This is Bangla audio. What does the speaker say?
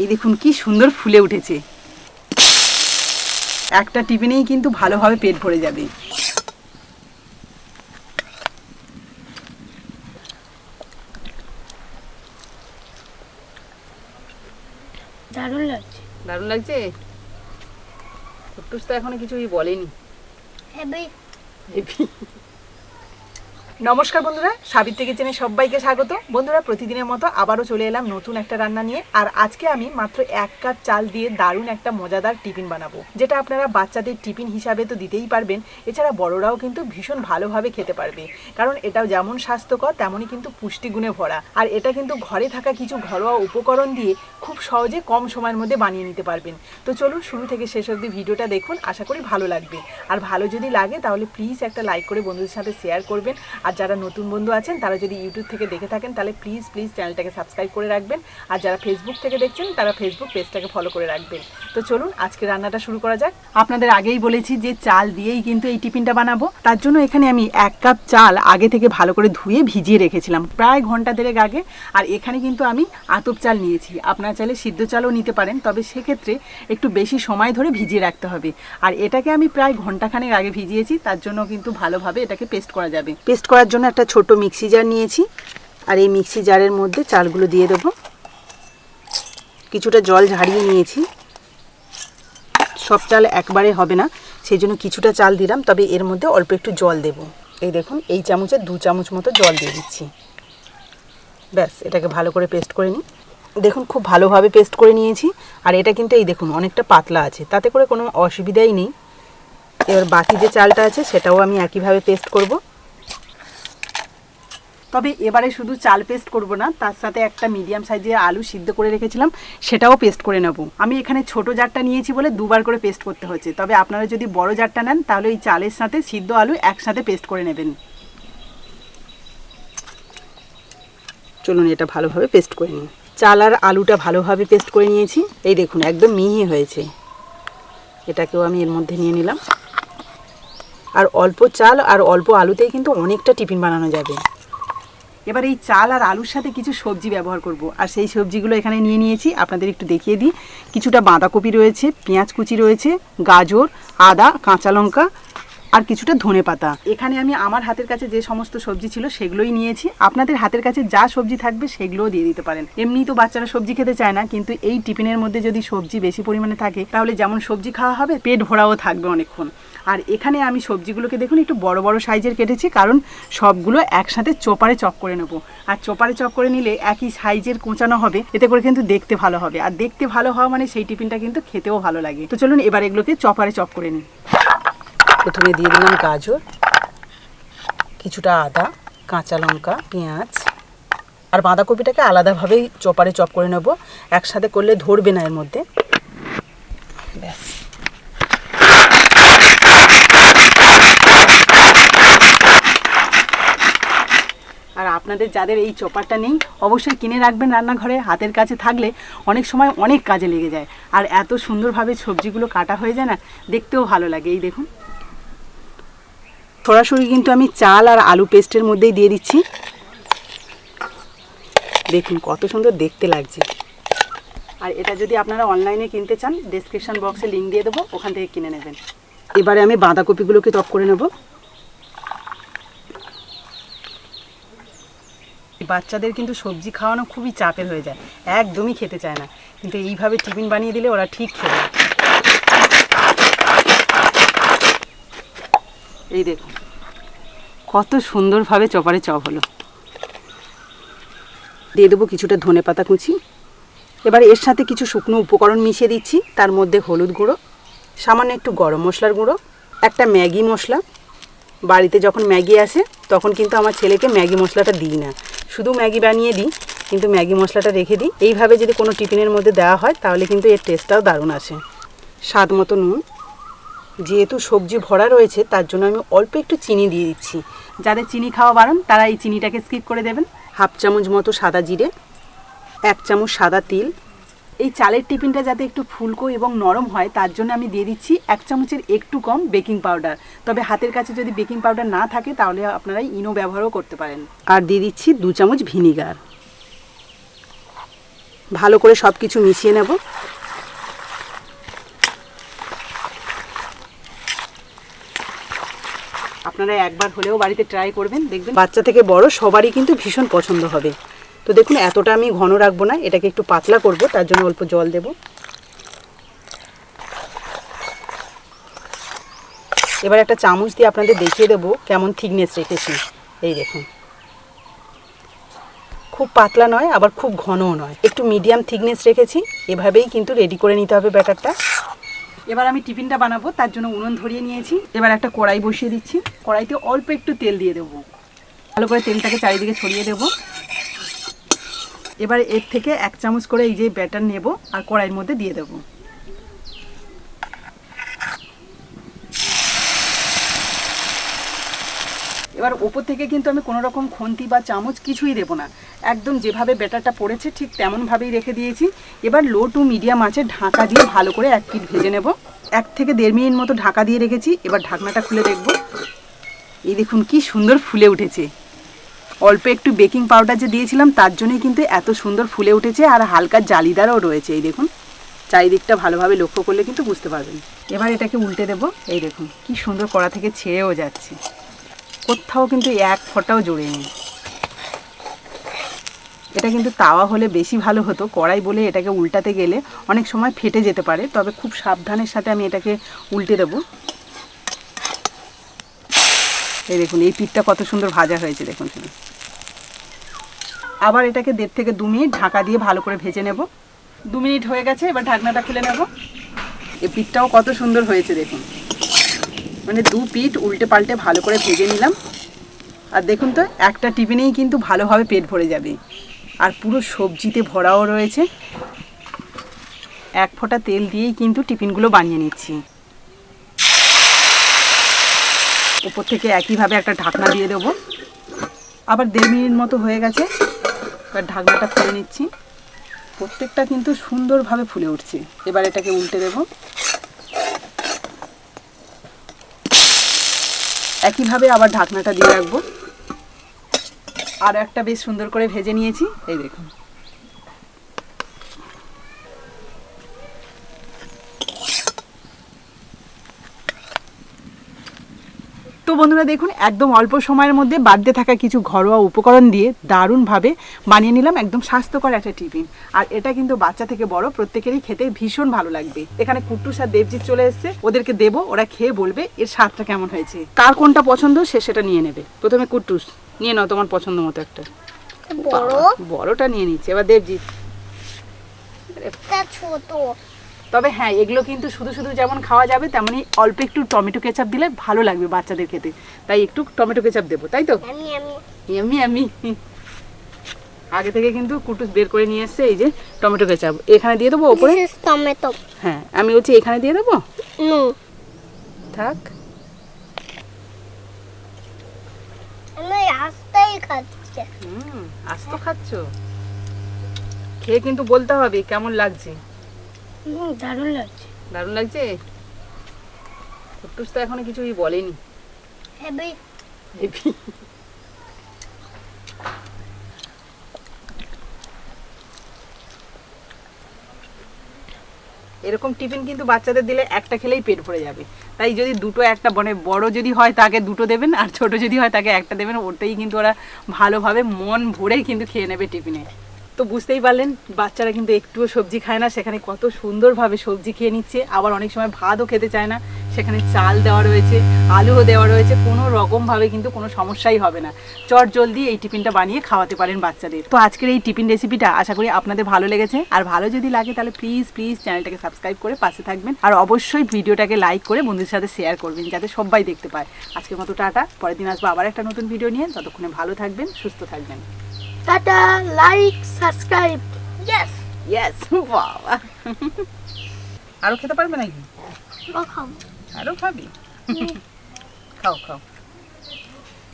এই দেখুন কি সুন্দর ফুলে উঠেছে। একটা টিফিনেই কিন্তু ভালোভাবে পেট ভরে যাবে। দারুণ লাগছে। দারুণ লাগছে? তো এখনও কিছুই বলেনি। নমস্কার বন্ধুরা, সাবিত্রী কিচেনে সবাইকে স্বাগত। বন্ধুরা, প্রতিদিনের মতো আবারও চলে এলাম নতুন একটা রান্না নিয়ে। আর আজকে আমি মাত্র এক কাপ চাল দিয়ে দারুণ একটা মজাদার টিফিন বানাবো, যেটা আপনারা বাচ্চাদের টিফিন হিসাবে তো দিতেই পারবেন। এছাড়া বড়রাও কিন্তু ভীষণ ভালোভাবে খেতে পারবে। কারণ এটাও যেমন স্বাস্থ্যকর, তেমনই কিন্তু পুষ্টিগুণে ভরা। আর এটা কিন্তু ঘরে থাকা কিছু ঘরোয়া উপকরণ দিয়ে খুব সহজে কম সময়ের মধ্যে বানিয়ে নিতে পারবেন। তো চলুন, শুরু থেকে শেষ অবধি ভিডিওটা দেখুন, আশা করি ভালো লাগবে। আর ভালো যদি লাগে, তাহলে প্লিজ একটা লাইক করে বন্ধুদের সাথে শেয়ার করবেন। আর যারা নতুন বন্ধু আছেন, তারা যদি ইউটিউব থেকে দেখে থাকেন, তাহলে প্লিজ প্লিজ চ্যানেলটাকে সাবস্ক্রাইব করে রাখবেন। আর যারা ফেসবুক থেকে দেখছেন, তারা ফেসবুক পেজটাকে ফলো করে রাখবেন। তো চলুন আজকে রান্নাটা শুরু করা যাক। আপনাদের আগেই বলেছি যে চাল দিয়েই কিন্তু এই টিফিনটা বানাবো। তার জন্য এখানে আমি এক কাপ চাল আগে থেকে ভালো করে ধুয়ে ভিজিয়ে রেখেছিলাম, প্রায় ঘণ্টা দেড়েক আগে। আর এখানে কিন্তু আমি আতপ চাল নিয়েছি। আপনারা চাইলে সিদ্ধ চালও নিতে পারেন, তবে সেক্ষেত্রে একটু বেশি সময় ধরে ভিজিয়ে রাখতে হবে। আর এটাকে আমি প্রায় ঘন্টাখানেক আগে ভিজিয়েছি, তার জন্য কিন্তু ভালোভাবে এটাকে পেস্ট করা যাবে। পেস্ট করার জন্য একটা ছোট মিক্সি জার নিয়েছি। আর এই মিক্সি জারের মধ্যে চালগুলো দিয়ে দেবো। কিছুটা জল ঝাড়িয়ে নিয়েছি। সব চাল একবারে হবে না সেই জন্য কিছুটা চাল দিলাম, তবে এর মধ্যে অল্প একটু জল দেব। এই দেখুন, এই চামচে দু চামচ মতো জল দিয়ে দিচ্ছি। ব্যাস, এটাকে ভালো করে পেস্ট করে নিই। দেখুন, খুব ভালোভাবে পেস্ট করে নিয়েছি। আর এটা কিন্তু এই দেখুন, অনেকটা পাতলা আছে, তাতে করে কোনো অসুবিধাই নেই। এবার বাকি যে চালটা আছে, সেটাও আমি একইভাবে পেস্ট করব। তবে এবারে শুধু চাল পেস্ট করব না, তার সাথে একটা মিডিয়াম সাইজের আলু সিদ্ধ করে রেখেছিলাম, সেটাও পেস্ট করে নেব। আমি এখানে ছোট জারটা নিয়েছি বলে দুবার করে পেস্ট করতে হচ্ছে তবে আপনারা যদি বড় জারটা নেন, তাহলে ওই চালের সাথে সিদ্ধ আলু একসাথে পেস্ট করে নেবেন। চলুন এটা ভালোভাবে পেস্ট করে নিই। চাল আর আলুটা ভালোভাবে পেস্ট করে নিয়েছি। এই দেখুন, একদম মিহি হয়েছে। এটাকেও আমি এর মধ্যে নিয়ে নিলাম। আর অল্প চাল আর অল্প আলুতেই কিন্তু অনেকটা টিফিন বানানো যাবে। এবার এই চাল আর আলুর সাথে কিছু সবজি ব্যবহার করব। আর সেই সবজিগুলো এখানে নিয়ে নিয়েছি, আপনাদের একটু দেখিয়ে দিই। কিছুটা বাঁধাকপি রয়েছে, পেঁয়াজ কুচি রয়েছে, গাজর, আদা, কাঁচা লঙ্কা আর কিছুটা ধনে পাতা। এখানে আমি আমার হাতের কাছে যে সমস্ত সবজি ছিল সেগুলোই নিয়েছি। আপনাদের হাতের কাছে যা সবজি থাকবে সেগুলোও দিয়ে দিতে পারেন। এমনি তো বাচ্চারা সবজি খেতে চায় না, কিন্তু এই টিফিনের মধ্যে যদি সবজি বেশি পরিমাণে থাকে, তাহলে যেমন সবজি খাওয়া হবে, পেট ভরাও থাকবে অনেকক্ষণ। আর এখানে আমি সবজিগুলোকে দেখুন, একটু বড় বড় সাইজের কেটেছি, কারণ সবগুলো একসাথে চোপারে চপ করে নেব। আর চোপারে চপ করে নিলে একই সাইজের কোঁচানো হবে, এতে করে কিন্তু দেখতে ভালো হবে। আর দেখতে ভালো হওয়া মানে সেই টিফিনটা কিন্তু খেতেও ভালো লাগে। তো চলুন এবার এগুলোকে চপারে চপ করে নিই। প্রথমে দিয়ে দিলাম গাজর, কিছুটা আদা, কাঁচা লঙ্কা, পেঁয়াজ, আর বাঁধাকপিটাকে আলাদাভাবেই চপারে চপ করে নেব। একসাথে করলে ধরবে না এর মধ্যে। ব্যাস আর আপনাদের যাদের এই চপারটা নেই, অবশ্যই কিনে রাখবেন রান্নাঘরে। হাতের কাছে থাকলে অনেক সময় অনেক কাজে লেগে যায়। আর এত সুন্দরভাবে সবজিগুলো কাটা হয়ে যায় না, দেখতেও ভালো লাগে। এই দেখুন। সরাসরি কিন্তু আমি চাল আর আলু পেস্টের মধ্যেই দিয়ে দিচ্ছি। দেখুন কত সুন্দর দেখতে লাগছে। আর এটা যদি আপনারা অনলাইনে কিনতে চান ডেসক্রিপশন বক্সে লিঙ্ক দিয়ে দেবো, ওখান থেকে কিনে নেবেন। এবারে আমি বাঁধাকপিগুলোকে টপ করে নেব। বাচ্চাদের কিন্তু সবজি খাওয়ানো খুবই চাপের হয়ে যায়, একদমই খেতে চায় না। কিন্তু এইভাবে টিফিন বানিয়ে দিলে ওরা ঠিক খেয়ে এই দেখুন, কত সুন্দরভাবে চপারে চপ হলো। দিয়ে দেবো কিছুটা ধনে পাতা কুচি। এবার এর সাথে কিছু শুকনো উপকরণ মিশিয়ে দিচ্ছি, তার মধ্যে হলুদ গুঁড়ো, সামান্য একটু গরম মশলার গুঁড়ো, একটা ম্যাগি মশলা বাড়িতে যখন ম্যাগি আসে, তখন কিন্তু আমার ছেলেকে ম্যাগি মশলাটা দিই না। শুধু ম্যাগি বানিয়ে দিই, কিন্তু ম্যাগি মশলাটা রেখে দিই। এইভাবে যদি কোনো টিফিনের মধ্যে দেওয়া হয়, তাহলে কিন্তু এর টেস্টটাও দারুণ আসে। স্বাদ মতো নুন। যেহেতু সবজি ভরা রয়েছে, তার জন্য আমি অল্প একটু চিনি দিয়ে দিচ্ছি। যাদের চিনি খাওয়া বারণ, তারা এই চিনিটাকে স্কিপ করে দেবেন। হাফ চামচ মতো সাদা জিরে, এক চামচ সাদা তিল এই চালের টিফিনটা যাতে একটু ফুলকো এবং নরম হয়, তার জন্য আমি দিয়ে দিচ্ছি এক চামচের একটু কম বেকিং পাউডার। তবে হাতের কাছে যদি বেকিং পাউডার না থাকে, তাহলে আপনারা ইনো ব্যবহারও করতে পারেন। আর দিয়ে দিচ্ছি দু চামচ ভিনিগার। ভালো করে সব কিছু মিশিয়ে নেব। আপনারা একবার হলেও বাড়িতে ট্রাই করবেন, দেখবেন বাচ্চা থেকে বড় সবারই কিন্তু ভীষণ পছন্দ হবে। তো দেখুন, এতটা আমি ঘন রাখব না, এটাকে একটু পাতলা করব, তার জন্য অল্প জল দেব। এবার একটা চামচ দিয়ে আপনাদের দেখিয়ে দেবো কেমন থিকনেস রেখেছি। এই দেখুন। খুব পাতলা নয়, আবার খুব ঘনও নয়। একটু মিডিয়াম থিকনেস রেখেছি, এভাবেই কিন্তু রেডি করে নিতে হবে ব্যাটারটা। এবার আমি টিফিনটা বানাবো, তার জন্য উনুন ধরিয়ে নিয়েছি। এবার একটা কড়াই বসিয়ে দিচ্ছি। কড়াইতে অল্প একটু তেল দিয়ে দেবো। ভালো করে তেলটাকে চারিদিকে ছড়িয়ে দেবো। এবার এর থেকে এক চামচ করে এই যে ব্যাটার নেব আর কড়াইয়ের মধ্যে দিয়ে দেবো। এবার ওপর থেকে কিন্তু আমি কোনো রকম খুন্তি বা চামচ কিছুই দেবো না। একদম যেভাবে ব্যাটারটা পড়েছে ঠিক তেমনভাবেই রেখে দিয়েছি। এবার লো টু মিডিয়াম আছে ঢাকা দিয়ে ভালো করে এক পিঠ ভেজে নেব। এক থেকে দেড় মিনিট মতো ঢাকা দিয়ে রেখেছি, এবার ঢাকনাটা খুলে দেখব। এই দেখুন কি সুন্দর ফুলে উঠেছে। অল্প একটু বেকিং পাউডার যে দিয়েছিলাম, তার জন্যই কিন্তু এত সুন্দর ফুলে উঠেছে আর হালকা জালিদারও রয়েছে, এই দেখুন। চারিদিকটা ভালোভাবে লক্ষ্য করলে কিন্তু বুঝতে পারবেন। এবার এটাকে উল্টে দেব, এই দেখুন, কি সুন্দর কড়া থেকে ছেড়েও যাচ্ছে। কোথাও কিন্তু এক ফোঁটাও জোরে নেই। এটা কিন্তু তাওয়া হলে বেশি ভালো হতো, কড়াই বলে এটাকে উল্টাতে গেলে অনেক সময় ফেটে যেতে পারে, তবে খুব সাবধানের সাথে আমি এটাকে উল্টে দেবো। এই দেখুন, এই পিঠটা কত সুন্দর ভাজা হয়েছে, দেখুন শুধু আবার এটাকে দেড় থেকে দু মিনিট ঢাকা দিয়ে ভালো করে ভেজে নেব। দু মিনিট হয়ে গেছে, এবার ঢাকনাটা খুলে নেব। এই পিঠটাও কত সুন্দর হয়েছে, দেখুন। মানে দু পিঠ উল্টে পাল্টে ভালো করে ভেজে নিলাম। আর দেখুন তো, একটা টিফিনেই কিন্তু ভালোভাবে পেট ভরে যাবে। আর পুরো সবজিতে ভরাও রয়েছে। এক ফোঁটা তেল দিয়েই কিন্তু টিফিনগুলো বানিয়ে নিচ্ছি। উপর থেকে একইভাবে একটা ঢাকনা দিয়ে দেবো। আবার দেড় মিনিট মতো হয়ে গেছে, এবার ঢাকনাটা খুলে নিচ্ছি। প্রত্যেকটা কিন্তু সুন্দরভাবে ফুলে উঠছে। এবার এটাকে উল্টে দেবো। একইভাবে আবার ঢাকনাটা দিয়ে রাখব। আর একটা বেশ সুন্দর করে ভেজে নিয়েছি। এই দেখুন। বন্ধুরা দেখুন একদম অল্প সময়ের মধ্যে বাড়তে থাকা কিছু ঘরোয়া উপকরণ দিয়ে দারুণভাবে বানিয়ে নিলাম একদম স্বাস্থ্যকর একটা টিফিন। আর এটা কিন্তু বাচ্চা থেকে বড় প্রত্যেকেরই খেতে ভীষণ ভালো লাগবে। এখানে কুট্টুস আর দেবজিৎ চলে এসছে ওদেরকে দেবো ওরা খেয়ে বলবে এর স্বাদটা কেমন হয়েছে। কার কোনটা পছন্দ সে সেটা নিয়ে নেবে। প্রথমে কুট্টুস নিয়ে নাও তোমার পছন্দ মতো একটা। বড়। বড়টা নিয়ে নিচ্ছে। এবার দেবজিৎ। ছোট। তবে হ্যাঁ এগুলো কিন্তু শুধু শুধু যেমন খাওয়া যাবে তেমনই অল্প একটু টমেটো কেচাপ দিলে ভালো লাগবে বাচ্চাদের খেতে। তাই একটু টমেটো কেচাপ দেবো তাই তো? আমি আমি। আগে থেকে কিন্তু কুটুস বের করে নিয়ে এসছে এই যে টমেটো কেচাপ। এখানে দিয়ে দেবো ওপরে? টমেটো হ্যাঁ আমি বলছি এখানে দিয়ে দেবো? থাক। আমি রাস্তায় খাচ্ছি। খেয়ে কিন্তু বলতে হবে কেমন লাগছে? দারুণ লাগছে। দারুণ লাগছে? তো এখনও কিছুই বলেনি। হেভি হেভি এরকম টিফিন কিন্তু বাচ্চাদের দিলে একটা খেলেই পেট ভরে যাবে। তাই যদি দুটো একটা মানে বড় যদি হয় তাকে দুটো দেবেন আর ছোট যদি হয় তাকে একটা দেবেন ওটাই কিন্তু ওরা ভালোভাবে মন ভরে কিন্তু খেয়ে নেবে টিফিনে। তো বুঝতেই পারলেন, বাচ্চারা কিন্তু একটুও সবজি খায় না। সেখানে কত সুন্দরভাবে সবজি খেয়ে নিচ্ছে। আবার অনেক সময় ভাতও খেতে চায় না। সেখানে চাল দেওয়া রয়েছে, আলুও দেওয়া রয়েছে। কোনো রকমভাবে কিন্তু কোনো সমস্যাই হবে না। চট জলদি এই টিফিনটা বানিয়ে খাওয়াতে পারেন বাচ্চাদের। তো আজকের এই টিফিন রেসিপিটা আশা করি আপনাদের ভালো লেগেছে। আর ভালো যদি লাগে তাহলে প্লিজ প্লিজ চ্যানেলটাকে সাবস্ক্রাইব করে পাশে থাকবেন। আর অবশ্যই ভিডিওটাকে লাইক করে বন্ধুদের সাথে শেয়ার করবেন, যাতে সবাই দেখতে পায়। আজকের মতো টাটা। পরের দিন আসব আবার একটা নতুন ভিডিও নিয়ে। ততক্ষণে ভালো থাকবেন, সুস্থ থাকবেন। Tata like subscribe yes yes বাবা আরও খেতে পারবে নাকি? ও খাব? খাবি খাও খাও।